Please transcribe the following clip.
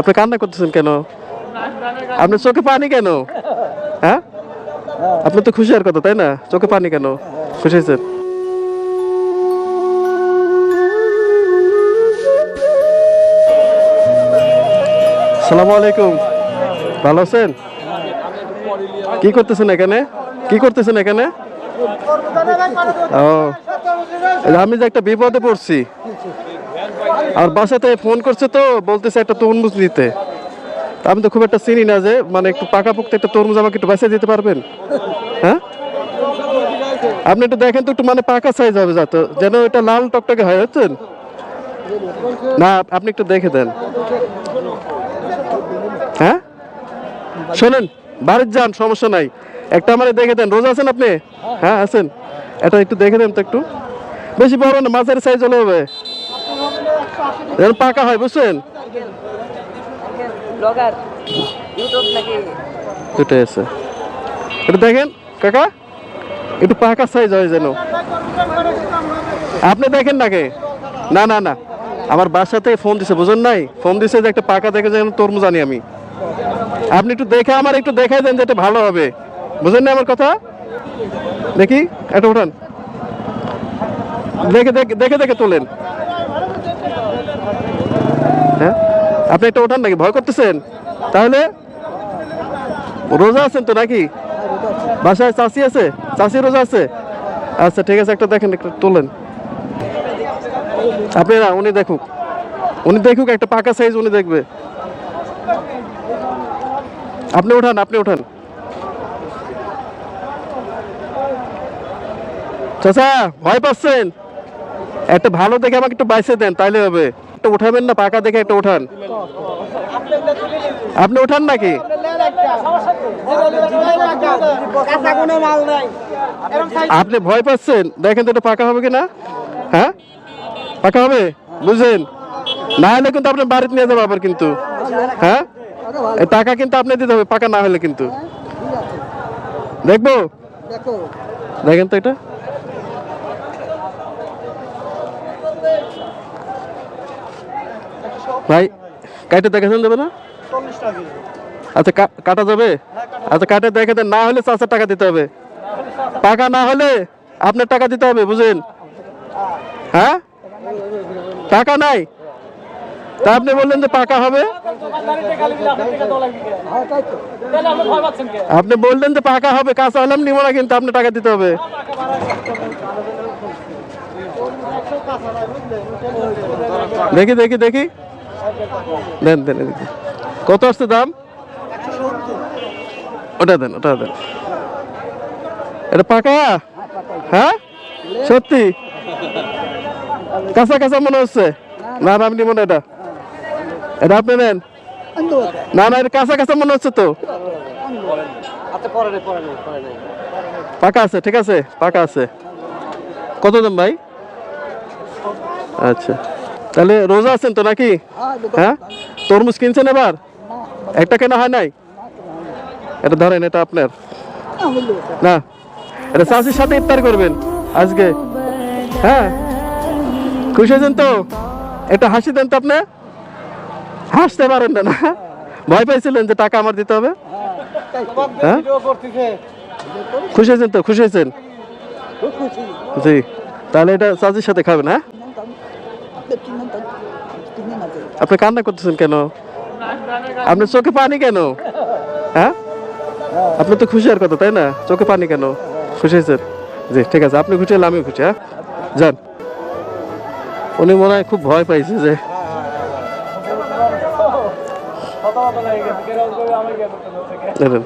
আপনি কান্না করতেছেন কেন? আপনার চোখে পানি কেন? হ্যাঁ? আপনি তো খুশি আর কথা, তাই না? চোখে পানি কেন? খুশি হয়েছেন? সালামু আলাইকুম। ভালো আছেন? কি করতেছেন এখানে? কি করতেছেন এখানে? ও আমি যে একটা বিপদে পড়ছি। আর বাসাতে ফোন করছে তো, বলতেছে একটা তরমুজ নিতে আমি তো খুব একটা চিনি না যে মানে একটু পাকাপোক্ত একটা তরমুজ আমাকে একটু বাসায় দিতে পারবেন? হ্যাঁ? আপনি একটু দেখেন তো, একটু মানে পাকা সাইজ হবে যাতে যেন এটা লাল টকটকে হয় হচ্ছেন না, আপনি একটু দেখে দেন। হ্যাঁ? শোনেন, বাড়ির যান, সমস্যা নাই। একটা আমার দেখে দেন। রোজ আছেন আপনি? হ্যাঁ আছেন। এটা একটু দেখে দেন তো একটু। বেশি বড় না, মাঝারি সাইজ হলে হবে। যেন পাকা হয় বুঝছেন? দুটাই আছে। এটা দেখেন কাকা। একটু পাকা সাইজ হয় যেন। আপনি দেখেন নাকি? না না না। আমার বাসাতে ফোন দিছে বুঝেন নাই? ফোন দিছে যে একটা পাকা দেখে যেন তরমুজ আনি আমি। আপনি একটু দেখে আমার একটু দেখাই দেন যে এটা ভালো হবে। বুঝেন না আমার কথা? দেখি এটা উঠান। দেখে দেখে দেখে দেখে তোলেন। হ্যাঁ? আপনি একটা ওঠান নাকি? ভয় করতেছেন? তাহলে রোজা আছেন তো নাকি? বাসায় চাষি আছে? চাষি রোজা আছে? আচ্ছা ঠিক আছে, একটা দেখেন, একটা তোলেন। আপনি না উনি দেখুক। উনি দেখুক, একটা পাকা সাইজ উনি দেখবে। আপনি ওঠান আপনি ওঠান চাচা, ভয় পাচ্ছেন? একটা ভালো দেখে আমাকে একটু বাইসে দেন, তাইলে হবে। একটা উঠাবেন না? পাকা দেখে একটা উঠান। আপনি উঠান নাকি? আপনি ভয় পাচ্ছেন? দেখেন তো এটা পাকা হবে কি না হ্যাঁ? পাকা হবে? বুঝছেন না হলে কিন্তু আপনি বাড়িতে নিয়ে যাব আবার কিন্তু। হ্যাঁ? টাকা কিন্তু আপনি দিতে হবে, পাকা না হলে কিন্তু। দেখব? দেখেন তো এটা। ভাই কাইটে দেখাছেন যাবে না? আচ্ছা কা- কাটা যাবে? আচ্ছা কাটে দেখে দেন না হলে চারশো টাকা দিতে হবে। টাকা না হলে আপনার টাকা দিতে হবে বুঝেন হ্যাঁ? টাকা নাই? তা আপনি বললেন যে পাকা হবে। আপনি বললেন যে পাকা হবে কাঁচা হলাম নিব না কিন্তু আপনি টাকা দিতে হবে। দেখি দেখি দেখি। দেন দেন এদিকে। কত আসছে দাম? ওটা দেন ওটা দেন। এটা পাকা? হ্যাঁ? সত্যি? কাঁচা কাঁচা মনে হচ্ছে? না না আমি নিব না এটা। এটা আপনি নেন। না না এটা কাঁচা কাঁচা মনে হচ্ছে তো। আচ্ছা পাকা আছে ঠিক আছে পাকা আছে। কত দাম ভাই? আচ্ছা। তাহলে রোজা আছেন তো নাকি? হ্যাঁ তরমুজ কিনছেন এবার? একটা কেনা হয় নাই? এটা ধরেন এটা আপনার। না এটা। চাষির সাথে ইফতার করবেন আজকে। হ্যাঁ? খুশি হয়েছেন তো? এটা হাসি দেন তো আপনি? হাসতে পারেন না না? ভয় পাইছিলেন যে টাকা আমার দিতে হবে? হ্যাঁ? খুশি হয়েছেন তো? খুশি হয়েছেন? জি। তাহলে এটা চাচির সাথে খাবেন হ্যাঁ? আপনি কান্না করতেছেন কেন? আপনার চোখে পানি কেন? হ্যাঁ? আপনি তো খুশি আর কথা তাই না? চোখে পানি কেন? খুশি হয়েছেন? জি ঠিক আছে আপনি খুশি হলে আমিও খুশি হ্যাঁ? যান। উনি মনে হয় খুব ভয় পাইছে যে দেখেন